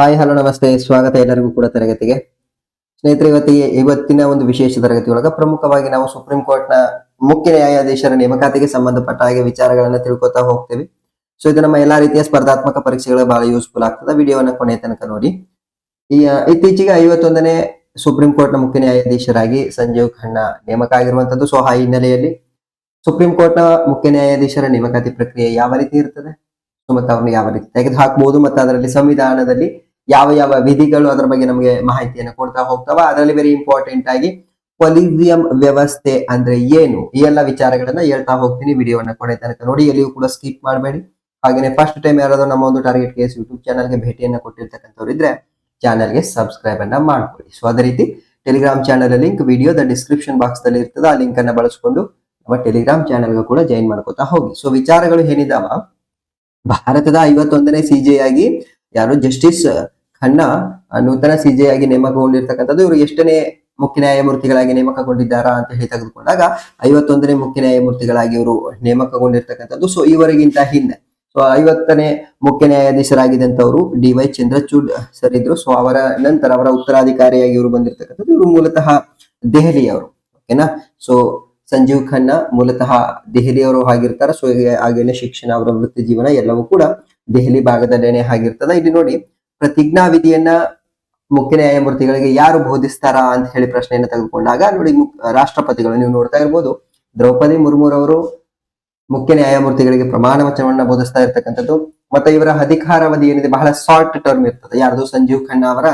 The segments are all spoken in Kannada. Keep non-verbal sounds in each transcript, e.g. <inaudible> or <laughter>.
ಹಾಯ್, ಹಲೋ, ನಮಸ್ತೆ. ಸ್ವಾಗತ ಎಲ್ಲರಿಗೂ ಕೂಡ ತರಗತಿಗೆ. ಸ್ನೇಹಿತರೆ, ಇವತ್ತಿಗೆ ಇವತ್ತಿನ ಒಂದು ವಿಶೇಷ ತರಗತಿಯೊಳಗ ಪ್ರಮುಖವಾಗಿ ನಾವು ಸುಪ್ರೀಂ ಕೋರ್ಟ್ನ ಮುಖ್ಯ ನ್ಯಾಯಾಧೀಶರ ನೇಮಕಾತಿಗೆ ಸಂಬಂಧಪಟ್ಟ ಹಾಗೆ ವಿಚಾರಗಳನ್ನ ತಿಳ್ಕೊತಾ ಹೋಗ್ತೇವೆ. ಸೊ ಇದು ನಮ್ಮ ಎಲ್ಲಾ ರೀತಿಯ ಸ್ಪರ್ಧಾತ್ಮಕ ಪರೀಕ್ಷೆಗಳು ಬಹಳ ಯೂಸ್ಫುಲ್ ಆಗ್ತದೆ. ವಿಡಿಯೋನ ಕೊನೆ ತನಕ ನೋಡಿ. ಈ ಇತ್ತೀಚೆಗೆ ಐವತ್ತೊಂದನೇ ಸುಪ್ರೀಂ ಕೋರ್ಟ್ನ ಮುಖ್ಯ ನ್ಯಾಯಾಧೀಶರಾಗಿ ಸಂಜೀವ್ ಖನ್ನಾ ನೇಮಕ ಆಗಿರುವಂತದ್ದು ಸೊ ಆ ಹಿನ್ನೆಲೆಯಲ್ಲಿ ಸುಪ್ರೀಂ ಕೋರ್ಟ್ನ ಮುಖ್ಯ ನ್ಯಾಯಾಧೀಶರ ನೇಮಕಾತಿ ಪ್ರಕ್ರಿಯೆ ಯಾವ ರೀತಿ ಇರ್ತದೆ? ಮತ್ತೆ ಅವ್ರನ್ನ ಯಾವ ರೀತಿ ತೆಗೆದು ಹಾಕ್ಬಹುದು ಮತ್ತೆ ಅದರಲ್ಲಿ ಸಂವಿಧಾನದಲ್ಲಿ ಯಾವ ಯಾವ ವಿಧಿಗಳು ಅದರ ಬಗ್ಗೆ ನಮಗೆ ಮಾಹಿತಿಯನ್ನು ಕೊಡ್ತಾ ಹೋಗ್ತಾವ. ಅದರಲ್ಲಿ ವೆರಿ ಇಂಪಾರ್ಟೆಂಟ್ ಆಗಿ ಕೊಲಿಸಿಯಂ ವ್ಯವಸ್ಥೆ ಅಂದ್ರೆ ಏನು? ಈ ಎಲ್ಲ ವಿಚಾರಗಳನ್ನ ಹೇಳ್ತಾ ಹೋಗ್ತೀನಿ ವಿಡಿಯೋನ ಕೊನೆ ತನಕ ನೋಡಿ. ಎಲ್ಲಿಯೂ ಕೂಡ ಸ್ಕಿಪ್ ಮಾಡಬೇಡಿ. ಹಾಗೇನೆ ಫಸ್ಟ್ ಟೈಮ್ ಯಾರಾದ್ರೂ ನಮ್ಮ ಒಂದು ಟಾರ್ಗೆಟ್ ಕೇಸ್ ಯೂಟ್ಯೂಬ್ ಚಾನಲ್ಗೆ ಭೇಟಿಯನ್ನ ಕೊಟ್ಟಿರ್ತಕ್ಕಂಥವ್ರು ಇದ್ರೆ ಚಾನಲ್ಗೆ ಸಬ್ಸ್ಕ್ರೈಬ್ ಅನ್ನ ಮಾಡ್ಕೊಳ್ಳಿ. ಸೊ ಅದೇ ರೀತಿ ಟೆಲಿಗ್ರಾಮ್ ಚಾನಲ್ ಲಿಂಕ್ ವಿಡಿಯೋದ ಡಿಸ್ಕ್ರಿಪ್ಷನ್ ಬಾಕ್ಸ್ ಅಲ್ಲಿ ಇರ್ತದೆ. ಆ ಲಿಂಕ್ ಅನ್ನ ಬಳಸ್ಕೊಂಡು ನಮ್ಮ ಟೆಲಿಗ್ರಾಮ್ ಚಾನಲ್ಗೂ ಕೂಡ ಜಾಯಿನ್ ಮಾಡ್ಕೋತಾ ಹೋಗಿ. ಸೊ ವಿಚಾರಗಳು ಏನಿದಾವ? ಭಾರತದ ಐವತ್ತೊಂದನೇ ಸಿಜೆ ಆಗಿ ಯಾರು ಜಸ್ಟಿಸ್ ಖನ್ನಾ ನೂತನ ಸಿಜೆ ಆಗಿ ನೇಮಕಗೊಂಡಿರ್ತಕ್ಕಂಥದ್ದು ಇವರು ಎಷ್ಟನೇ ಮುಖ್ಯ ನ್ಯಾಯಮೂರ್ತಿಗಳಾಗಿ ನೇಮಕಗೊಂಡಿದ್ದಾರಾ ಅಂತ ಹೇಳಿ ತೆಗೆದುಕೊಂಡಾಗ ಐವತ್ತೊಂದನೇ ಮುಖ್ಯ ನ್ಯಾಯಮೂರ್ತಿಗಳಾಗಿ ಇವರು ನೇಮಕಗೊಂಡಿರ್ತಕ್ಕಂಥದ್ದು. ಸೊ ಇವರಿಗಿಂತ ಹಿಂದೆ. ಸೊ ಐವತ್ತನೇ ಮುಖ್ಯ ನ್ಯಾಯಾಧೀಶರಾಗಿದ್ದಂಥವರು ಡಿ ವೈ ಚಂದ್ರಚೂಡ್ ಸರ್ ಇದ್ರು. ಸೊ ಅವರ ನಂತರ ಅವರ ಉತ್ತರಾಧಿಕಾರಿಯಾಗಿ ಇವರು ಬಂದಿರತಕ್ಕಂಥದ್ದು ಇವರು ಮೂಲತಃ ದೆಹಲಿಯವರು. ಓಕೆನಾ ಸೊ ಸಂಜೀವ್ ಖನ್ನಾ ಮೂಲತಃ ದೆಹಲಿಯವರು ಆಗಿರ್ತಾರೆ. ಸೊ ಹಾಗೇನೆ ಶಿಕ್ಷಣ ಅವರ ವೃತ್ತಿ ಜೀವನ ಎಲ್ಲವೂ ಕೂಡ ದೆಹಲಿ ಭಾಗದಲ್ಲೇನೆ ಆಗಿರ್ತದ. ಇಲ್ಲಿ ನೋಡಿ ಪ್ರತಿಜ್ಞಾ ವಿಧಿಯನ್ನ ಮುಖ್ಯ ನ್ಯಾಯಮೂರ್ತಿಗಳಿಗೆ ಯಾರು ಬೋಧಿಸ್ತಾರ ಅಂತ ಹೇಳಿ ಪ್ರಶ್ನೆಯನ್ನ ತೆಗೆದುಕೊಂಡಾಗ ನೋಡಿ ರಾಷ್ಟ್ರಪತಿಗಳು ನೀವು ನೋಡ್ತಾ ಇರ್ಬೋದು, ದ್ರೌಪದಿ ಮುರ್ಮುರವರು ಮುಖ್ಯ ನ್ಯಾಯಮೂರ್ತಿಗಳಿಗೆ ಪ್ರಮಾಣ ವಚನವನ್ನ ಬೋಧಿಸ್ತಾ ಇರ್ತಕ್ಕಂಥದ್ದು, ಮತ್ತೆ ಇವರ ಅಧಿಕಾರಾವಧಿ ಏನಿದೆ, ಬಹಳ ಶಾರ್ಟ್ ಟರ್ಮ್ ಇರ್ತದೆ. ಯಾರ್ದು? ಸಂಜೀವ್ ಖನ್ನಾ ಅವರ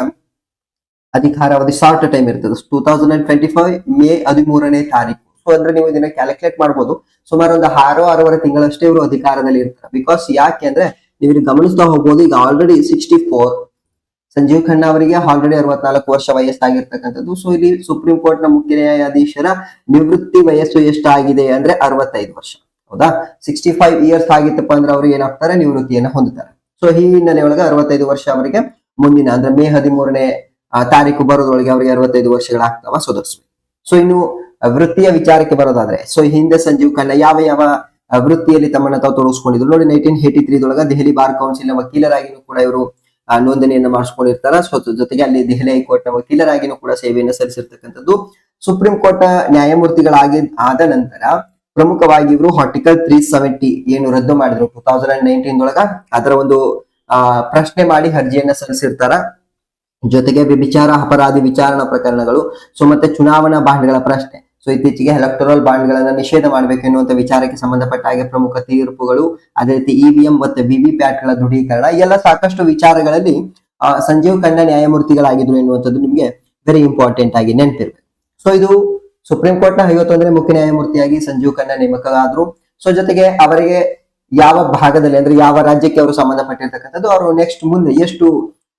ಅಧಿಕಾರಾವಧಿ ಶಾರ್ಟ್ ಟೈಮ್ ಇರ್ತದೆ. Two thousand twenty five May ಹದಿಮೂರನೇ ತಾರೀಕು. ಸೊ ಅಂದ್ರೆ ನೀವು ಇದನ್ನ ಕ್ಯಾಲ್ಕುಲೇಟ್ ಮಾಡ್ಬೋದು. ಸುಮಾರು ಒಂದು ಆರು, ಆರೂವರೆ ತಿಂಗಳಷ್ಟೇ ಇವರು ಅಧಿಕಾರದಲ್ಲಿ ಇರ್ತಾರೆ. ಬಿಕಾಸ್ ಯಾಕೆ ಅಂದ್ರೆ ನೀವು ಗಮನಿಸ್ತಾ ಹೋಗ್ಬೋದು, ಈಗ already sixty four Sanjiv Khanna ಅವರಿಗೆ ಆಲ್ರೆಡಿ ಅರವತ್ನಾಲ್ಕು ವರ್ಷ ವಯಸ್ಸಾಗಿರ್ತಕ್ಕಂಥದ್ದು. ಸೊ ಇಲ್ಲಿ ಸುಪ್ರೀಂ ಕೋರ್ಟ್ನ ಮುಖ್ಯ ನ್ಯಾಯಾಧೀಶರ ನಿವೃತ್ತಿ ವಯಸ್ಸು ಎಷ್ಟಾಗಿದೆ ಅಂದ್ರೆ ಅರವತ್ತೈದು ವರ್ಷ. ಹೌದಾ? ಸಿಕ್ಸ್ಟಿ ಫೈವ್ ಇಯರ್ಸ್ ಆಗಿತ್ತಪ್ಪ ಅಂದ್ರೆ ಅವ್ರು ಏನಾಗ್ತಾರೆ? ನಿವೃತ್ತಿಯನ್ನ ಹೊಂದುತ್ತಾರೆ. ಸೊ ಈ ಹಿನ್ನೆಲೆ ಒಳಗೆ ಅರವತ್ತೈದು ವರ್ಷ ಅವರಿಗೆ ಮುಂದಿನ ಅಂದ್ರೆ ಮೇ ಹದಿಮೂರನೇ ತಾರೀಕು ಬರೋದ್ರೊಳಗೆ ಅವರಿಗೆ ಅರವತ್ತೈದು ವರ್ಷಗಳಾಗ್ತಾವ ಸದಸ್ಯರು ಸೊ ಇನ್ನು ವೃತ್ತಿಯ ವಿಚಾರಕ್ಕೆ ಬರೋದಾದ್ರೆ ಸೊ ಹಿಂದೆ ಸಂಜೀವ್ ಖನ್ನಾ ಯಾವ ಯಾವ ವೃತ್ತಿಯಲ್ಲಿ ತಮ್ಮನ್ನ ತಾವು ತೊಡಗಿಸ್ಕೊಂಡಿದ್ರು. ನೋಡಿ ನೈನ್ಟೀನ್ ತ್ರೀ ದೊಳಗ ದೆಹಲಿ ಬಾರ್ ಕೌನ್ಸಿಲ್ನ ವಕೀಲರಾಗಿನೂ ಕೂಡ ಇವರು ನೋಂದಣಿಯನ್ನು ಮಾಡಿಸಿಕೊಂಡಿರ್ತಾರ. ಸೊ ಜೊತೆಗೆ ಅಲ್ಲಿ ದೆಹಲಿ ಹೈಕೋರ್ಟ್ನ ವಕೀಲರಾಗಿನೂ ಕೂಡ ಸೇವೆಯನ್ನು ಸಲ್ಲಿಸಿರ್ತಕ್ಕಂಥದ್ದು. ಸುಪ್ರೀಂ ಕೋರ್ಟ್ನ ನ್ಯಾಯಮೂರ್ತಿಗಳಾಗಿ ಆದ ನಂತರ ಪ್ರಮುಖವಾಗಿ ಇವರು ಆರ್ಟಿಕಲ್ ತ್ರೀ ಸೆವೆಂಟಿ ಏನು ರದ್ದು ಮಾಡಿದ್ರು. ಟೂ ತೌಸಂಡ್ ನೈನ್ಟೀನ್ ಒಳಗ ಅದರ ಒಂದು ಪ್ರಶ್ನೆ ಮಾಡಿ ಅರ್ಜಿಯನ್ನ ಸಲ್ಲಿಸಿರ್ತಾರ. ಜೊತೆಗೆ ವಿಚಾರ, ಅಪರಾಧಿ ವಿಚಾರಣಾ ಪ್ರಕರಣಗಳು. ಸೊ ಮತ್ತೆ ಚುನಾವಣಾ ಬಾಂಡ್ಗಳ ಪ್ರಶ್ನೆ. ಸೊ ಇತ್ತೀಚೆಗೆ ಎಲೆಕ್ಟರಲ್ ಬಾಂಡ್ಗಳನ್ನ ನಿಷೇಧ ಮಾಡಬೇಕು ಎನ್ನುವಂತ ವಿಚಾರಕ್ಕೆ ಸಂಬಂಧಪಟ್ಟ ಹಾಗೆ ಪ್ರಮುಖ ತೀರ್ಪುಗಳು, ಅದೇ ರೀತಿ ಇವಿಎಂ ಮತ್ತು ವಿವಿ ಗಳ ದೃಢೀಕರಣ ಎಲ್ಲ ಸಾಕಷ್ಟು ವಿಚಾರಗಳಲ್ಲಿ ಸಂಜೀವ್ ಖನ್ನಾ ನ್ಯಾಯಮೂರ್ತಿಗಳಾಗಿದ್ರು ಎನ್ನುವಂಥದ್ದು ನಿಮಗೆ ವೆರಿ ಇಂಪಾರ್ಟೆಂಟ್ ಆಗಿ ನೆನಪಿರ್ಬೇಕು. ಸೊ ಇದು ಸುಪ್ರೀಂ ಕೋರ್ಟ್ನ ಐವತ್ತೊಂದನೇ ಮುಖ್ಯ ನ್ಯಾಯಮೂರ್ತಿಯಾಗಿ ಸಂಜೀವ್ ಖನ್ನಾ ನೇಮಕ ಆದ್ರು ಸೊ ಜೊತೆಗೆ ಅವರಿಗೆ ಯಾವ ಭಾಗದಲ್ಲಿ, ಅಂದ್ರೆ ಯಾವ ರಾಜ್ಯಕ್ಕೆ ಅವರು ಸಂಬಂಧಪಟ್ಟಿರ್ತಕ್ಕಂಥದ್ದು, ಅವರು ನೆಕ್ಸ್ಟ್ ಮುಂದೆ ಎಷ್ಟು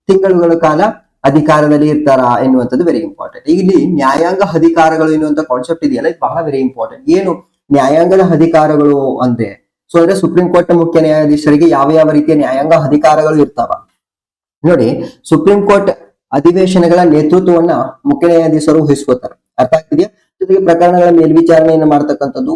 ತಿಂಗಳುಗಳ ಕಾಲ ಅಧಿಕಾರದಲ್ಲಿ ಇರ್ತಾರ ಎನ್ನುವಂಥದ್ದು ವೆರಿ ಇಂಪಾರ್ಟೆಂಟ್ ಇಲ್ಲಿ ನ್ಯಾಯಾಂಗ ಅಧಿಕಾರಗಳು ಎನ್ನುವಂತ ಕಾನ್ಸೆಪ್ಟ್ ಇದೆಯಲ್ಲ, ಇದು ಬಹಳ ವೆರಿ ಇಂಪಾರ್ಟೆಂಟ್ ಏನು? ನ್ಯಾಯಾಂಗದ ಅಧಿಕಾರಗಳು ಅಂದ್ರೆ ಸೊ ಅಂದ್ರೆ ಸುಪ್ರೀಂ ಕೋರ್ಟ್ ಮುಖ್ಯ ನ್ಯಾಯಾಧೀಶರಿಗೆ ಯಾವ ಯಾವ ರೀತಿಯ ನ್ಯಾಯಾಂಗ ಅಧಿಕಾರಗಳು ಇರ್ತಾವ? ನೋಡಿ, ಸುಪ್ರೀಂ ಕೋರ್ಟ್ ಅಧಿವೇಶನಗಳ ನೇತೃತ್ವವನ್ನ ಮುಖ್ಯ ನ್ಯಾಯಾಧೀಶರು ವಹಿಸ್ಕೋತಾರೆ. ಅರ್ಥ ಆಗ್ತಿದೆಯಾ? ಜೊತೆಗೆ ಪ್ರಕರಣಗಳ ಮೇಲ್ವಿಚಾರಣೆಯನ್ನು ಮಾಡ್ತಕ್ಕಂಥದ್ದು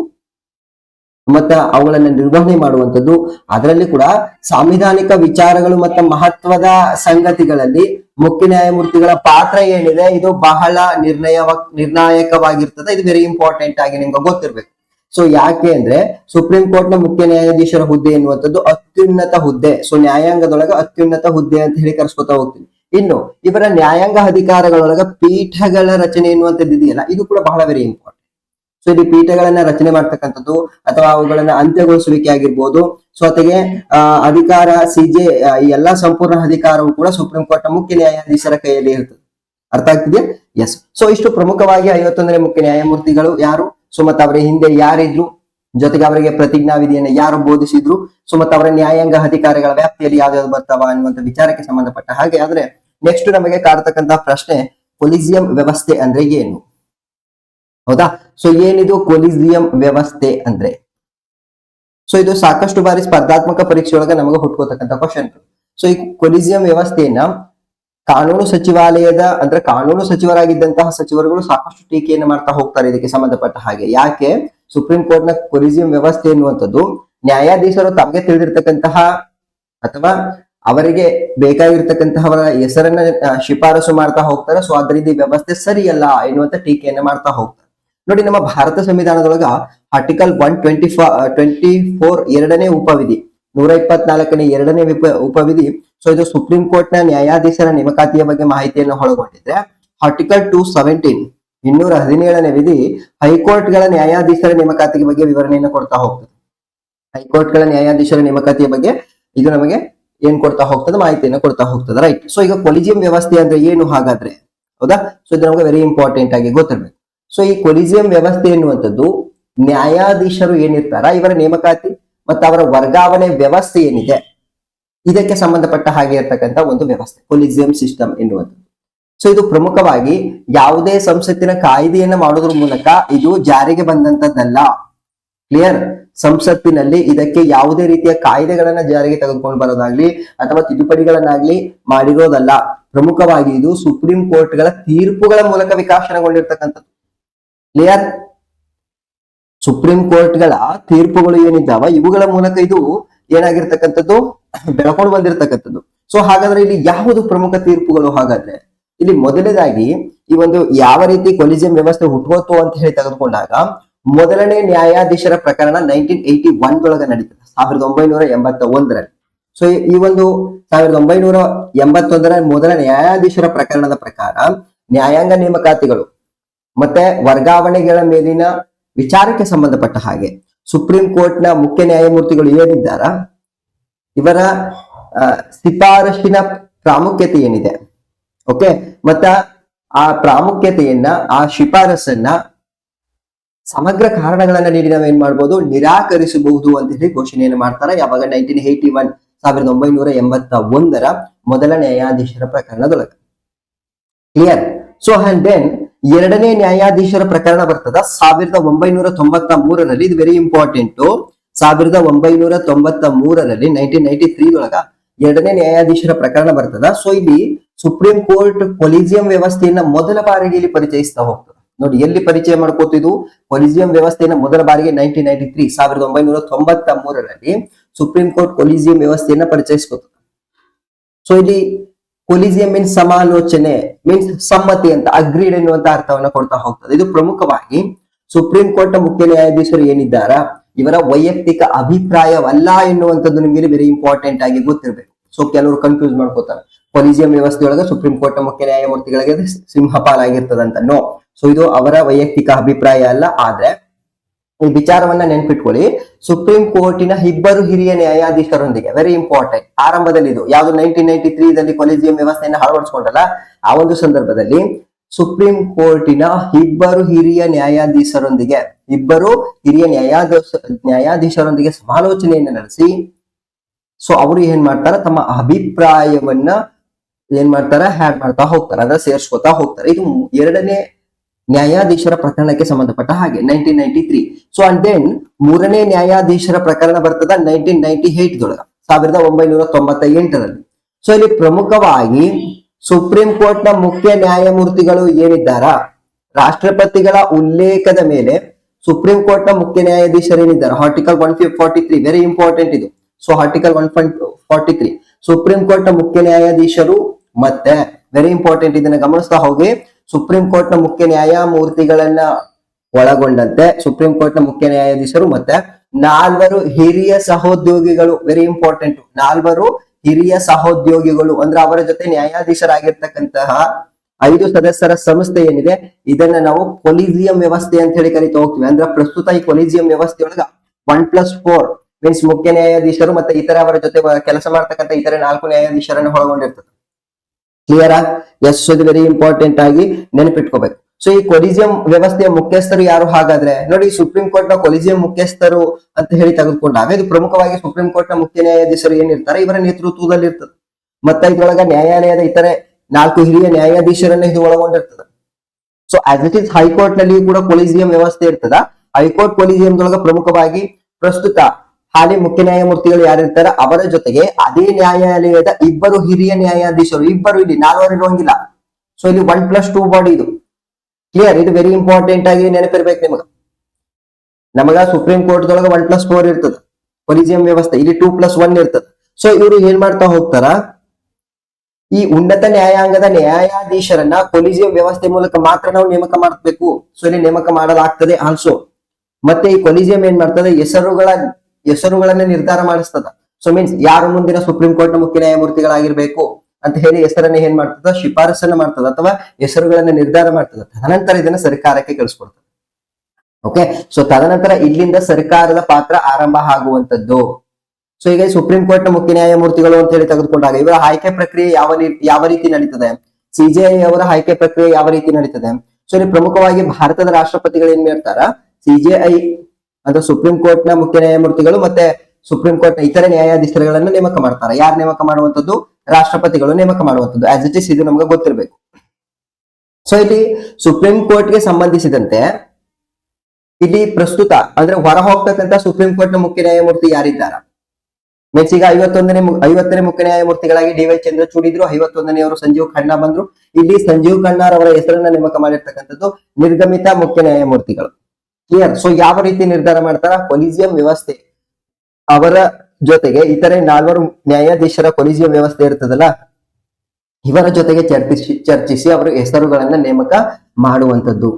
ಮತ್ತ ಅವುಗಳನ್ನ ನಿರ್ವಹಣೆ ಮಾಡುವಂತದ್ದು ಅದರಲ್ಲಿ ಕೂಡ ಸಾಂವಿಧಾನಿಕ ವಿಚಾರಗಳು ಮತ್ತು ಮಹತ್ವದ ಸಂಗತಿಗಳಲ್ಲಿ ಮುಖ್ಯ ನ್ಯಾಯಮೂರ್ತಿಗಳ ಪಾತ್ರ ಏನಿದೆ, ಇದು ಬಹಳ ನಿರ್ಣಯ ನಿರ್ಣಾಯಕವಾಗಿರ್ತದೆ. ಇದು ವೆರಿ ಇಂಪಾರ್ಟೆಂಟ್ ಆಗಿ ನಿಮ್ಗೆ ಗೊತ್ತಿರ್ಬೇಕು. ಸೊ ಯಾಕೆ ಅಂದ್ರೆ ಸುಪ್ರೀಂ ಕೋರ್ಟ್ನ ಮುಖ್ಯ ನ್ಯಾಯಾಧೀಶರ ಹುದ್ದೆ ಎನ್ನುವಂಥದ್ದು ಅತ್ಯುನ್ನತ ಹುದ್ದೆ. ಸೊ ನ್ಯಾಯಾಂಗದೊಳಗೆ ಅತ್ಯುನ್ನತ ಹುದ್ದೆ ಅಂತ ಹೇಳಿ ಕರ್ಸ್ಕೊತಾ ಹೋಗ್ತೀನಿ. ಇನ್ನು, ಇವರ ನ್ಯಾಯಾಂಗ ಅಧಿಕಾರಗಳೊಳಗ ಪೀಠಗಳ ರಚನೆ ಎನ್ನುವಂಥದ್ದು ಇದೆಯಲ್ಲ ಇದು ಕೂಡ ಬಹಳ ವೆರಿ ಇಂಪಾರ್ಟೆಂಟ್ ಸೊ ಇಲ್ಲಿ ಪೀಠಗಳನ್ನ ರಚನೆ ಮಾಡ್ತಕ್ಕಂಥದ್ದು ಅಥವಾ ಅವುಗಳನ್ನ ಅಂತ್ಯಗೊಳಿಸುವಿಕೆ ಆಗಿರ್ಬೋದು ಜೊತೆಗೆ ಅಧಿಕಾರ, ಸಿಜೆ ಈ ಎಲ್ಲಾ ಸಂಪೂರ್ಣ ಅಧಿಕಾರವು ಕೂಡ ಸುಪ್ರೀಂ ಕೋರ್ಟ್ ಮುಖ್ಯ ನ್ಯಾಯಾಧೀಶರ ಕೈಯಲ್ಲಿ ಇರ್ತದೆ ಅರ್ಥ ಆಗ್ತಿದೆಯಾ? ಎಸ್ ಸೊ ಇಷ್ಟು ಪ್ರಮುಖವಾಗಿ ಐವತ್ತೊಂದನೇ ಮುಖ್ಯ ನ್ಯಾಯಮೂರ್ತಿಗಳು ಯಾರು? ಸೊ ಮತ್ತೆ ಅವರ ಹಿಂದೆ ಯಾರಿದ್ರು? ಜೊತೆಗೆ ಅವರಿಗೆ ಪ್ರತಿಜ್ಞಾ ವಿಧಿಯನ್ನ ಯಾರು ಬೋಧಿಸಿದ್ರು? ಸೊ ಮತ್ತೆ ಅವರ ನ್ಯಾಯಾಂಗ ಅಧಿಕಾರಿಗಳ ವ್ಯಾಪ್ತಿಯಲ್ಲಿ ಯಾವ್ದಾವ್ದು ಬರ್ತಾವ ಅನ್ನುವಂತ ವಿಚಾರಕ್ಕೆ ಸಂಬಂಧಪಟ್ಟ ಹಾಗೆ. ಆದ್ರೆ ನೆಕ್ಸ್ಟ್ ನಮಗೆ ಕಾಡ್ತಕ್ಕಂತಹ ಪ್ರಶ್ನೆ, ಕೊಲಿಸಿಯಂ ವ್ಯವಸ್ಥೆ ಅಂದ್ರೆ ಏನು? ಹೌದಾ? ಸೊ ಏನಿದು? ಕೊಲಿಸಿಯಂ ವ್ಯವಸ್ಥೆ ಅಂದ್ರೆ? ಸೊ ಇದು ಸಾಕಷ್ಟು ಬಾರಿ ಸ್ಪರ್ಧಾತ್ಮಕ ಪರೀಕ್ಷೆ ಒಳಗೆ ನಮಗೆ ಹುಟ್ಕೋತಕ್ಕಂಥ ಕ್ವಶನ್ ಸೊ ಈ ಕೊಲಿಸಿಯಂ ವ್ಯವಸ್ಥೆಯನ್ನ ಕಾನೂನು ಸಚಿವಾಲಯದ ಅಂದ್ರೆ ಕಾನೂನು ಸಚಿವರಾಗಿದ್ದಂತಹ ಸಚಿವರುಗಳು ಸಾಕಷ್ಟು ಟೀಕೆಯನ್ನು ಮಾಡ್ತಾ ಹೋಗ್ತಾರೆ ಇದಕ್ಕೆ ಸಂಬಂಧಪಟ್ಟ ಹಾಗೆ. ಯಾಕೆ? ಸುಪ್ರೀಂ ಕೋರ್ಟ್ನ ಕೊಲಿಸಿಯಂ ವ್ಯವಸ್ಥೆ ಎನ್ನುವಂಥದ್ದು ನ್ಯಾಯಾಧೀಶರು ತಮಗೆ ತಿಳಿದಿರ್ತಕ್ಕಂತಹ ಅಥವಾ ಅವರಿಗೆ ಬೇಕಾಗಿರ್ತಕ್ಕಂತಹವರ ಹೆಸರನ್ನ ಶಿಫಾರಸು ಮಾಡ್ತಾ ಹೋಗ್ತಾರೆ. ಸೊ ಅದರಿಂದ ವ್ಯವಸ್ಥೆ ಸರಿಯಲ್ಲ ಎನ್ನುವಂತ ಟೀಕೆಯನ್ನ ಮಾಡ್ತಾ ಹೋಗ್ತಾರೆ. ನೋಡಿ ನಮ್ಮ Bharat ಸಂವಿಧಾನದೊಳಗ article one twenty twenty four ಎರಡನೇ ಉಪವಿಧಿ ನೂರ ಇಪ್ಪತ್ನಾಲ್ಕನೇ ಎರಡನೇ ವಿಪ, ಉಪವಿಧಿ. ಸೊ ಇದು ಸುಪ್ರೀಂ ಕೋರ್ಟ್ನ ನ್ಯಾಯಾಧೀಶರ ನೇಮಕಾತಿಯ ಬಗ್ಗೆ ಮಾಹಿತಿಯನ್ನು ಒಳಗೊಂಡಿದ್ರೆ ಆರ್ಟಿಕಲ್ ಟೂ ಸೆವೆಂಟೀನ್ ಇನ್ನೂರ ಹದಿನೇಳನೇ ವಿಧಿ ಹೈಕೋರ್ಟ್ಗಳ ನ್ಯಾಯಾಧೀಶರ ನೇಮಕಾತಿ ಬಗ್ಗೆ ವಿವರಣೆಯನ್ನು ಕೊಡ್ತಾ ಹೋಗ್ತದೆ. ಹೈಕೋರ್ಟ್ಗಳ ನ್ಯಾಯಾಧೀಶರ ನೇಮಕಾತಿಯ ಬಗ್ಗೆ ಇದು ನಮಗೆ ಏನ್ ಕೊಡ್ತಾ ಹೋಗ್ತದೆ, ಮಾಹಿತಿಯನ್ನು ಕೊಡ್ತಾ ಹೋಗ್ತದೆ ರೈಟ್ ಸೊ ಈಗ ಕೊಲಿಜಿಯಂ ವ್ಯವಸ್ಥೆ ಅಂದ್ರೆ ಏನು ಹಾಗಾದ್ರೆ? ಹೌದಾ? ಸೊ ಇದು ನಮಗೆ ವೆರಿ ಇಂಪಾರ್ಟೆಂಟ್ ಆಗಿ ಗೊತ್ತಿರ್ಬೇಕು. ಸೊ ಈ ಕೊಲಿಜಿಯಂ ವ್ಯವಸ್ಥೆ ಎನ್ನುವಂಥದ್ದು ನ್ಯಾಯಾಧೀಶರು ಏನಿರ್ತಾರ, ಇವರ ನೇಮಕಾತಿ ಮತ್ತು ಅವರ ವರ್ಗಾವಣೆ ವ್ಯವಸ್ಥೆ ಏನಿದೆ, ಇದಕ್ಕೆ ಸಂಬಂಧಪಟ್ಟ ಹಾಗೆ ಇರತಕ್ಕಂತ ಒಂದು ವ್ಯವಸ್ಥೆ ಕೊಲಿಜಿಯಂ ಸಿಸ್ಟಮ್ ಎನ್ನುವಂಥದ್ದು. ಸೊ ಇದು ಪ್ರಮುಖವಾಗಿ ಯಾವುದೇ ಸಂಸತ್ತಿನ ಕಾಯ್ದೆಯನ್ನ ಮಾಡೋದ್ರ ಮೂಲಕ ಇದು ಜಾರಿಗೆ ಬಂದಂತದ್ದಲ್ಲ ಕ್ಲಿಯರ್ ಸಂಸತ್ತಿನಲ್ಲಿ ಇದಕ್ಕೆ ಯಾವುದೇ ರೀತಿಯ ಕಾಯ್ದೆಗಳನ್ನ ಜಾರಿಗೆ ತೆಗೆದುಕೊಂಡು ಬರೋದಾಗ್ಲಿ ಅಥವಾ ತಿದ್ದುಪಡಿಗಳನ್ನಾಗ್ಲಿ ಮಾಡಿರೋದಲ್ಲ. ಪ್ರಮುಖವಾಗಿ ಇದು ಸುಪ್ರೀಂ ಕೋರ್ಟ್ಗಳ ತೀರ್ಪುಗಳ ಮೂಲಕ ವಿಕಾಸನಗೊಂಡಿರ್ತಕ್ಕಂಥದ್ದು. Clear supreme ಕೋರ್ಟ್ಗಳ ತೀರ್ಪುಗಳು ಏನಿದ್ದಾವ? ಇವುಗಳ ಮೂಲಕ ಇದು ಏನಾಗಿರ್ತಕ್ಕಂಥದ್ದು? <coughs> ಬೆಳಕೊಂಡು ಬಂದಿರತಕ್ಕಂಥದ್ದು. ಸೊ ಹಾಗಾದ್ರೆ ಇಲ್ಲಿ ಯಾವುದು ಪ್ರಮುಖ ತೀರ್ಪುಗಳು ಹಾಗಾದ್ರೆ? ಇಲ್ಲಿ ಮೊದಲನೇದಾಗಿ ಈ ಒಂದು ಯಾವ ರೀತಿ ಕೊಲಿಜಿಯಂ ವ್ಯವಸ್ಥೆ ಹುಟ್ಟುವತ್ತು ಅಂತ ಹೇಳಿ ತೆಗೆದುಕೊಂಡಾಗ, ಮೊದಲನೇ ನ್ಯಾಯಾಧೀಶರ ಪ್ರಕರಣ ನೈನ್ಟೀನ್ ಏಯ್ಟಿ ಒನ್ ಒಳಗ ನಡೀತದೆ, ಸಾವಿರದ ಒಂಬೈನೂರ ಎಂಬತ್ತ ಒಂದರಲ್ಲಿ ಸೊ ಈ ಒಂದು ಸಾವಿರದ ಒಂಬೈನೂರ ಎಂಬತ್ತೊಂದರ ಮೊದಲ ನ್ಯಾಯಾಧೀಶರ ಪ್ರಕರಣದ ಪ್ರಕಾರ ನ್ಯಾಯಾಂಗ ನೇಮಕಾತಿಗಳು ಮತ್ತೆ ವರ್ಗಾವಣೆಗಳ ಮೇಲಿನ ವಿಚಾರಕ್ಕೆ ಸಂಬಂಧಪಟ್ಟ ಹಾಗೆ. ಸುಪ್ರೀಂ ಕೋರ್ಟ್ನ ಮುಖ್ಯ ನ್ಯಾಯಮೂರ್ತಿಗಳು ಏನಿದ್ದಾರ? ಇವರ ಶಿಫಾರಸಿನ ಪ್ರಾಮುಖ್ಯತೆ ಏನಿದೆ? ಓಕೆ ಮತ್ತ ಆ ಪ್ರಾಮುಖ್ಯತೆಯನ್ನ, ಆ ಶಿಫಾರಸನ್ನ ಸಮಗ್ರ ಕಾರಣಗಳನ್ನ ನೀಡಿ ನಾವೇನ್ ಮಾಡ್ಬೋದು? ನಿರಾಕರಿಸಬಹುದು ಅಂತ ಹೇಳಿ ಘೋಷಣೆಯನ್ನು ಮಾಡ್ತಾರೆ. ಯಾವಾಗ? ನೈನ್ಟೀನ್ ಏಯ್ಟಿ ಒನ್ ಸಾವಿರದ ಒಂಬೈನೂರ ಎಂಬತ್ತ ಒಂದರ ಮೊದಲ ನ್ಯಾಯಾಧೀಶರ ಪ್ರಕರಣದೊಳಗೆ. ಕ್ಲಿಯರ್ ಸೊ ಅಂಡ್ ದೆನ್ ಎರಡನೇ ನ್ಯಾಯಾಧೀಶರ ಪ್ರಕರಣ ಬರ್ತದ. ಸಾವಿರದ ಒಂಬೈನೂರ ತೊಂಬತ್ತ ಮೂರರಲ್ಲಿ ಇದು ವೆರಿ ಇಂಪಾರ್ಟೆಂಟ್ ಸಾವಿರದ ಒಂಬೈನೂರ ತೊಂಬತ್ತ ಮೂರರಲ್ಲಿ ನೈನ್ಟೀನ್ ನೈನ್ಟಿ ತ್ರೀ ಒಳಗ ಎರಡನೇ ನ್ಯಾಯಾಧೀಶರ ಪ್ರಕರಣ ಬರ್ತದ. ಸೊ ಇಲ್ಲಿ ಸುಪ್ರೀಂ ಕೋರ್ಟ್ ಕೊಲಿಜಿಯಂ ವ್ಯವಸ್ಥೆಯನ್ನ ಮೊದಲ ಬಾರಿಗೆ ಇಲ್ಲಿ ಪರಿಚಯಿಸ್ತಾ ಹೋಗ್ತದೆ. ನೋಡಿ, ಎಲ್ಲಿ ಪರಿಚಯ ಮಾಡ್ಕೋತಿದ್ದು ಕೊಲಿಜಿಯಂ ವ್ಯವಸ್ಥೆಯನ್ನ ಮೊದಲ ಬಾರಿಗೆ ನೈನ್ಟೀನ್ ನೈನ್ಟಿ ತ್ರೀ ಸಾವಿರದ ಒಂಬೈನೂರ ತೊಂಬತ್ತ ಮೂರರಲ್ಲಿ ಸುಪ್ರೀಂ ಕೋರ್ಟ್ ಕೊಲಿಜಿಯಂ ವ್ಯವಸ್ಥೆಯನ್ನ ಪರಿಚಯಿಸ್ಕೋತದೆ ಸೊ ಇಲ್ಲಿ ಕೊಲಿಜಿಯಂ ಮೀನ್ಸ್ ಸಮಾಲೋಚನೆ ಮೀನ್ಸ್ ಸಮ್ಮತಿ ಅಂತ, ಅಗ್ರೀಡ್ ಎನ್ನುವಂತ ಅರ್ಥವನ್ನ ಕೊಡ್ತಾ ಹೋಗ್ತದೆ. ಇದು ಪ್ರಮುಖವಾಗಿ ಸುಪ್ರೀಂ ಕೋರ್ಟ್ ಮುಖ್ಯ ನ್ಯಾಯಾಧೀಶರು ಏನಿದ್ದಾರ, ಇವರ ವೈಯಕ್ತಿಕ ಅಭಿಪ್ರಾಯವಲ್ಲ ಎನ್ನುವಂಥದ್ದು ನಿಮಗೆ ವೆರಿ ಇಂಪಾರ್ಟೆಂಟ್ ಆಗಿ ಗೊತ್ತಿರಬೇಕು. ಸೊ ಕೆಲವರು ಕನ್ಫ್ಯೂಸ್ ಮಾಡ್ಕೋತಾರೆ. ಕೊಲಿಜಿಯಂ ವ್ಯವಸ್ಥೆಯೊಳಗೆ ಸುಪ್ರೀಂ ಕೋರ್ಟ್ ಮುಖ್ಯ ನ್ಯಾಯಮೂರ್ತಿಗಳಿಗೆ ಸಿಂಹಪಾಲ ಆಗಿರ್ತದಂತ ನೋ ಸೊ ಇದು ಅವರ ವೈಯಕ್ತಿಕ ಅಭಿಪ್ರಾಯ ಅಲ್ಲ ಆದ್ರೆ ಈ ವಿಚಾರವನ್ನ ನೆನ್ಪಿಟ್ಕೊಳ್ಳಿ. ಸುಪ್ರೀಂ ಕೋರ್ಟಿನ ಇಬ್ಬರು ಹಿರಿಯ ನ್ಯಾಯಾಧೀಶರೊಂದಿಗೆ ವೆರಿ ಇಂಪಾರ್ಟೆಂಟ್ ಆರಂಭದಲ್ಲಿ ಇದು, ಯಾವ್ದು ನೈನ್ಟೀನ್ ನೈನ್ಟಿ ತ್ರೀ ದಲ್ಲಿ ಕೊಲಿಜಿಯಂ ವ್ಯವಸ್ಥೆಯನ್ನು ಅಳವಡಿಸಿಕೊಂಡಲ್ಲ, ಆ ಒಂದು ಸಂದರ್ಭದಲ್ಲಿ ಸುಪ್ರೀಂ ಕೋರ್ಟಿನ ಇಬ್ಬರು ಹಿರಿಯ ನ್ಯಾಯಾಧೀಶರೊಂದಿಗೆ, ಇಬ್ಬರು ಹಿರಿಯ ನ್ಯಾಯಾಧೀಶ, ನ್ಯಾಯಾಧೀಶರೊಂದಿಗೆ ಸಮಾಲೋಚನೆಯನ್ನು ನಡೆಸಿ ಸೊ ಅವರು ಏನ್ ಮಾಡ್ತಾರ, ತಮ್ಮ ಅಭಿಪ್ರಾಯವನ್ನ ಏನ್ ಮಾಡ್ತಾರ ಹ್ಯಾಡ್ ಮಾಡ್ತಾ ಹೋಗ್ತಾರೆ, ಅಂದ್ರೆ ಸೇರ್ಸ್ಕೊತಾ ಹೋಗ್ತಾರೆ. ಇದು ಎರಡನೇ ನ್ಯಾಯಾಧೀಶರ ಪ್ರಕರಣಕ್ಕೆ ಸಂಬಂಧಪಟ್ಟ ಹಾಗೆ nineteen ninety three so and then ಮೂರನೇ ನ್ಯಾಯಾಧೀಶರ ಪ್ರಕರಣ ಬರ್ತದ ನೈನ್ಟೀನ್ ನೈನ್ಟಿ ಏಟ್ ದೊಳಗ ಸಾವಿರದ ಒಂಬೈನೂರ ತೊಂಬತ್ತ ಎಂಟರಲ್ಲಿ ಸೊ ಇಲ್ಲಿ ಪ್ರಮುಖವಾಗಿ ಸುಪ್ರೀಂ ಕೋರ್ಟ್ನ ಮುಖ್ಯ ನ್ಯಾಯಮೂರ್ತಿಗಳು ಏನಿದ್ದಾರ? ರಾಷ್ಟ್ರಪತಿಗಳ ಉಲ್ಲೇಖದ ಮೇಲೆ ಸುಪ್ರೀಂ ಕೋರ್ಟ್ನ ಮುಖ್ಯ ನ್ಯಾಯಾಧೀಶರು ಏನಿದ್ದಾರೆ article one forty three very important ಇದು. So article one forty three supreme ಕೋರ್ಟ್ನ ಮುಖ್ಯ ನ್ಯಾಯಾಧೀಶರು ಮತ್ತೆ ವೆರಿ ಇಂಪಾರ್ಟೆಂಟ್ ಇದನ್ನ ಗಮನಿಸ್ತಾ ಹೋಗಿ. ಸುಪ್ರೀಂ ಕೋರ್ಟ್ನ ಮುಖ್ಯ ನ್ಯಾಯಮೂರ್ತಿಗಳನ್ನ ಒಳಗೊಂಡಂತೆ ಸುಪ್ರೀಂ ಕೋರ್ಟ್ನ ಮುಖ್ಯ ನ್ಯಾಯಾಧೀಶರು ಮತ್ತೆ ನಾಲ್ವರು ಹಿರಿಯ ಸಹೋದ್ಯೋಗಿಗಳು ವೆರಿ ಇಂಪಾರ್ಟೆಂಟ್ ನಾಲ್ವರು ಹಿರಿಯ ಸಹೋದ್ಯೋಗಿಗಳು ಅಂದ್ರೆ ಅವರ ಜೊತೆ ನ್ಯಾಯಾಧೀಶರಾಗಿರ್ತಕ್ಕಂತಹ ಐದು ಸದಸ್ಯರ ಸಂಸ್ಥೆ ಏನಿದೆ, ಇದನ್ನ ನಾವು ಕೊಲಿಜಿಯಂ ವ್ಯವಸ್ಥೆ ಅಂತ ಹೇಳಿ ಕರಿತಾ ಹೋಗ್ತೀವಿ. ಅಂದ್ರೆ ಪ್ರಸ್ತುತ ಈ ಕೊಲಿಜಿಯಂ ವ್ಯವಸ್ಥೆಯೊಳಗ ಒನ್ ಪ್ಲಸ್ ಫೋರ್ ಮೀನ್ಸ್ ಮುಖ್ಯ ನ್ಯಾಯಾಧೀಶರು ಮತ್ತೆ ಇತರ ಅವರ ಜೊತೆ ಕೆಲಸ ಮಾಡ್ತಕ್ಕಂಥ ಇತರ ನಾಲ್ಕು ನ್ಯಾಯಾಧೀಶರನ್ನು ಒಳಗೊಂಡಿರ್ತದೆ. ಕ್ಲಿಯರ್ ಎಸ್ ಇದು ವೆರಿ ಇಂಪಾರ್ಟೆಂಟ್ ಆಗಿ ನೆನಪಿಟ್ಕೋಬೇಕು. ಸೊ ಈ ಕೊಲಿಜಿಯಂ ವ್ಯವಸ್ಥೆಯ ಮುಖ್ಯಸ್ಥರು ಯಾರು ಹಾಗಾದ್ರೆ? ನೋಡಿ ಸುಪ್ರೀಂ ಕೋರ್ಟ್ನ ಕೊಲಿಜಿಯಂ ಮುಖ್ಯಸ್ಥರು ಅಂತ ಹೇಳಿ ತೆಗೆದುಕೊಂಡಾಗ ಇದು ಪ್ರಮುಖವಾಗಿ ಸುಪ್ರೀಂ ಕೋರ್ಟ್ನ ಮುಖ್ಯ ನ್ಯಾಯಾಧೀಶರು ಏನಿರ್ತಾರೆ ಇವರ ನೇತೃತ್ವದಲ್ಲಿ ಇರ್ತದೆ. ಮತ್ತೆ ಇದ್ರೊಳಗ ನ್ಯಾಯಾಲಯದ ಇತರೆ ನಾಲ್ಕು ಹಿರಿಯ ನ್ಯಾಯಾಧೀಶರನ್ನ ಇದು ಒಳಗೊಂಡಿರ್ತದೆ. So as it is high court ನಲ್ಲಿಯೂ ಕೂಡ ಕೊಲಿಜಿಯಂ ವ್ಯವಸ್ಥೆ ಇರ್ತದ. ಹೈಕೋರ್ಟ್ ಕೊಲಿಜಿಯಂದೊಳಗ ಪ್ರಮುಖವಾಗಿ ಪ್ರಸ್ತುತ ಹಾಲಿ ಮುಖ್ಯ ನ್ಯಾಯಮೂರ್ತಿಗಳು ಯಾರಿರ್ತಾರೆ, ಅವರ ಜೊತೆಗೆ ಅದೇ ನ್ಯಾಯಾಲಯದ ಇಬ್ಬರು ಹಿರಿಯ ನ್ಯಾಯಾಧೀಶರು, ಇಬ್ಬರು ಇಲ್ಲಿ ನಾಲ್ವರು ಇರುವಂಗಿಲ್ಲ. ಸೊ ಇಲ್ಲಿ ಒನ್ ಪ್ಲಸ್ ಟೂ ಬಾಡಿ ಇದು. ಕ್ಲಿಯರ್ ಇದು ವೆರಿ ಇಂಪಾರ್ಟೆಂಟ್ ಆಗಿ ನೆನಪಿರ್ಬೇಕು ನಿಮಗ. ನಮಗ ಸುಪ್ರೀಂ ಕೋರ್ಟ್ ದೊಳಗ ಒನ್ ಪ್ಲಸ್ ಫೋರ್ ಇರ್ತದ. ಕೊಲಿಜಿಯಂ ವ್ಯವಸ್ಥೆ, ಇಲ್ಲಿ ಟೂ ಪ್ಲಸ್ ಒನ್ ಇರ್ತದ. ಸೊ ಇವರು ಏನ್ ಮಾಡ್ತಾ ಹೋಗ್ತಾರ? ಈ ಉನ್ನತ ನ್ಯಾಯಾಂಗದ ನ್ಯಾಯಾಧೀಶರನ್ನ ಕೊಲಿಜಿಯಂ ವ್ಯವಸ್ಥೆ ಮೂಲಕ ಮಾತ್ರ ನಾವು ನೇಮಕ ಮಾಡಬೇಕು. ಸೊ ಇಲ್ಲಿ ನೇಮಕ ಮಾಡಲಾಗ್ತದೆ ಆಲ್ಸೋ ಮತ್ತೆ ಈ ಕೊಲಿಜಿಯಂ ಏನ್ ಮಾಡ್ತದೆ? ಹೆಸರುಗಳ ಹೆಸರುಗಳನ್ನ ನಿರ್ಧಾರ ಮಾಡಿಸ್ತದ. ಸೊ ಮೀನ್ಸ್ ಯಾರು ಮುಂದಿನ ಸುಪ್ರೀಂ ಕೋರ್ಟ್ನ ಮುಖ್ಯ ನ್ಯಾಯಮೂರ್ತಿಗಳಾಗಿರ್ಬೇಕು ಅಂತ ಹೇಳಿ ಹೆಸರನ್ನ ಏನ್ ಮಾಡ್ತದ? ಶಿಫಾರಸನ್ನ ಮಾಡ್ತದ ಅಥವಾ ಹೆಸರುಗಳನ್ನ ನಿರ್ಧಾರ ಮಾಡ್ತದ? ತದನಂತರ ಇದನ್ನ ಸರ್ಕಾರಕ್ಕೆ ಕಳಿಸ್ಕೊಡ್ತದೆ. ಓಕೆ ಸೊ ತದನಂತರ ಇಲ್ಲಿಂದ ಸರ್ಕಾರದ ಪಾತ್ರ ಆರಂಭ ಆಗುವಂತದ್ದು. ಸೊ ಈಗ ಸುಪ್ರೀಂ ಕೋರ್ಟ್ನ ಮುಖ್ಯ ನ್ಯಾಯಮೂರ್ತಿಗಳು ಅಂತ ಹೇಳಿ ತೆಗೆದುಕೊಂಡಾಗ ಇವರ ಆಯ್ಕೆ ಪ್ರಕ್ರಿಯೆ ಯಾವ ಯಾವ ರೀತಿ ನಡೀತದೆ? ಸಿಜೆಐ ಅವರ ಆಯ್ಕೆ ಪ್ರಕ್ರಿಯೆ ಯಾವ ರೀತಿ ನಡೀತದೆ? ಸೊ ಇಲ್ಲಿ ಪ್ರಮುಖವಾಗಿ ಭಾರತದ ರಾಷ್ಟ್ರಪತಿಗಳು ಏನ್ ಮಾಡ್ತಾರ ಸಿಜೆಐ ಅಂದ್ರೆ ಸುಪ್ರೀಂ ಕೋರ್ಟ್ನ ಮುಖ್ಯ ನ್ಯಾಯಮೂರ್ತಿಗಳು ಮತ್ತೆ ಸುಪ್ರೀಂ ಕೋರ್ಟ್ನ ಇತರೆ ನ್ಯಾಯಾಧೀಶರುಗಳನ್ನ ನೇಮಕ ಮಾಡ್ತಾರೆ. ಯಾರು ನೇಮಕ ಮಾಡುವಂತದ್ದು ರಾಷ್ಟ್ರಪತಿಗಳು ನೇಮಕ ಮಾಡುವಂತದ್ದು ಆಸ್ ಇಟ್ ಇಸ್ ಇದು ನಮ್ಗೆ ಗೊತ್ತಿರಬೇಕು. ಸೊ ಇಲ್ಲಿ ಸುಪ್ರೀಂ ಕೋರ್ಟ್ಗೆ ಸಂಬಂಧಿಸಿದಂತೆ ಇಲ್ಲಿ ಪ್ರಸ್ತುತ ಅಂದ್ರೆ ಹೊರ ಹೋಗ್ತಕ್ಕಂತ ಸುಪ್ರೀಂ ಕೋರ್ಟ್ನ ಮುಖ್ಯ ನ್ಯಾಯಮೂರ್ತಿ ಯಾರಿದ್ದಾರ? ಮೀನ್ಸ್ ಈಗ ಐವತ್ತೊಂದನೇ ಐವತ್ತನೇ ಮುಖ್ಯ ನ್ಯಾಯಮೂರ್ತಿಗಳಾಗಿ ಡಿ ವೈ ಚಂದ್ರಚೂಡ್ ಇದ್ರು ಐವತ್ತೊಂದನೆಯವರು ಸಂಜೀವ್ ಖನ್ನಾ ಬಂದ್ರು. ಇಲ್ಲಿ ಸಂಜೀವ್ ಖನ್ನಾರ್ ಅವರ ಹೆಸರನ್ನ ನೇಮಕ ಮಾಡಿರ್ತಕ್ಕಂಥದ್ದು ನಿರ್ಗಮಿತ ಮುಖ್ಯ ನ್ಯಾಯಮೂರ್ತಿಗಳು. ಕ್ಲಿಯರ್ ಸೊ ಯಾವ ರೀತಿ ನಿರ್ಧಾರ ಮಾಡ್ತಾರ? ಕೊಲಿಜಿಯಂ ವ್ಯವಸ್ಥೆ ಅವರ ಜೊತೆಗೆ ಇತರೆ ನಾಲ್ವರು ನ್ಯಾಯಾಧೀಶರ ಕೊಲಿಜಿಯಂ ವ್ಯವಸ್ಥೆ ಇರ್ತದಲ್ಲ, ಇವರ ಜೊತೆಗೆ ಚರ್ಚಿಸಿ ಚರ್ಚಿಸಿ ಅವರ ಹೆಸರುಗಳನ್ನ ನೇಮಕ ಮಾಡುವಂತದ್ದು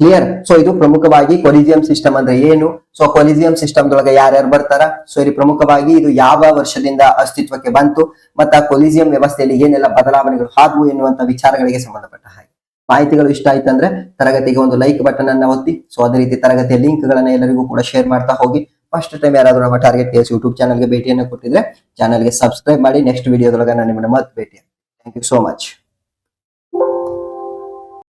ಕ್ಲಿಯರ್ ಸೊ ಇದು ಪ್ರಮುಖವಾಗಿ ಕೊಲಿಜಿಯಂ ಸಿಸ್ಟಮ್ ಅಂದ್ರೆ ಏನು? ಸೊ ಕೊಲಿಜಿಯಂ ಸಿಸ್ಟಮ್ ದೊಳಗೆ ಯಾರ್ಯಾರು ಬರ್ತಾರ? ಸೊ ಇಲ್ಲಿ ಪ್ರಮುಖವಾಗಿ ಇದು ಯಾವ ವರ್ಷದಿಂದ ಅಸ್ತಿತ್ವಕ್ಕೆ ಬಂತು? ಮತ್ತು ಆ ಕೊಲಿಜಿಯಂ ವ್ಯವಸ್ಥೆಯಲ್ಲಿ ಏನೆಲ್ಲ ಬದಲಾವಣೆಗಳು ಆದವು ಎನ್ನುವಂತ ವಿಚಾರಗಳಿಗೆ ಸಂಬಂಧಪಟ್ಟ ಹಾಗೆ. ಮಾಹಿತಿಗಳು ಇಷ್ಟ ಆಯ್ತಂದ್ರೆ ತರಗತಿಗೆ ಒಂದು ಲೈಕ್ ಬಟನ್ ಅನ್ನ ಒತ್ತಿ. ಸೊ ಅದೇ ರೀತಿ ತರಗತಿಯ ಲಿಂಕ್ ಗಳನ್ನ ಎಲ್ಲರಿಗೂ ಕೂಡ ಶೇರ್ ಮಾಡ್ತಾ ಹೋಗಿ. ಫಸ್ಟ್ ಟೈಮ್ ಯಾರಾದರೂ ನಮ್ಮ ಟಾರ್ಗೆಟ್ ಕೇಸ್ ಯೂಟ್ಯೂಬ್ ಚಾನಲ್ಗೆ ಭೇಟಿಯನ್ನು ಕೊಟ್ಟಿದ್ರೆ ಚಾನಲ್ಗೆ ಸಬ್ಸ್ಕ್ರೈಬ್ ಮಾಡಿ ನೆಕ್ಸ್ಟ್ ವಿಡಿಯೋದೊಳಗೆ ನಾನು ನಿಮ್ಮನ್ನ ಮತ್ತೆ ಭೇಟಿ ಥ್ಯಾಂಕ್ ಯು ಸೋ ಮಚ್